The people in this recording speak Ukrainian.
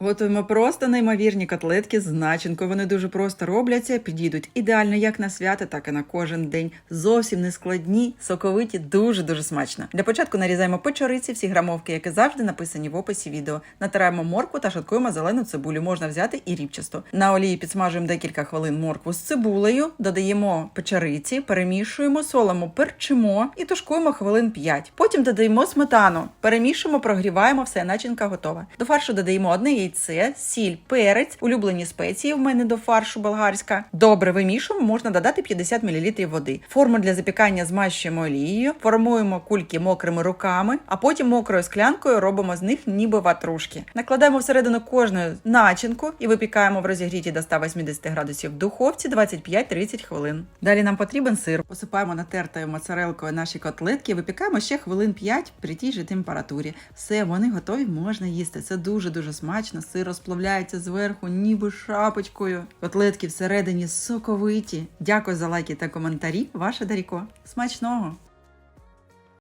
Готуємо просто неймовірні котлетки з начинкою. Вони дуже просто робляться, підійдуть ідеально як на свято, так і на кожен день. Зовсім не складні, соковиті, дуже дуже смачно. Для початку нарізаємо печориці, всі грамовки, які завжди написані в описі відео. Натираємо моркву та шаткуємо зелену цибулю. Можна взяти і рібчасту. На олії підсмажуємо декілька хвилин моркву з цибулею, додаємо печериці, перемішуємо, солимо, перчимо і тушкуємо хвилин 5. Потім додаємо сметану, перемішуємо, прогріваємо, все, начинка готова. До фаршу додаємо одне сіль, перець, улюблені спеції в мене до фаршу болгарська. Добре вимішуємо, можна додати 50 мл води. Форму для запікання змащуємо олією, формуємо кульки мокрими руками, а потім мокрою склянкою робимо з них ніби ватрушки. Накладаємо всередину кожної начинку і випікаємо в розігріті до 180 градусів в духовці 25-30 хвилин. Далі нам потрібен сир. Посипаємо натертою моцарелкою наші котлетки, випікаємо ще хвилин 5 при тій же температурі. Все, вони готові, можна їсти. Це дуже дуже смачно. Сир розплавляється зверху, ніби шапочкою. Котлетки всередині соковиті. Дякую за лайки та коментарі. Ваша Даріко. Смачного!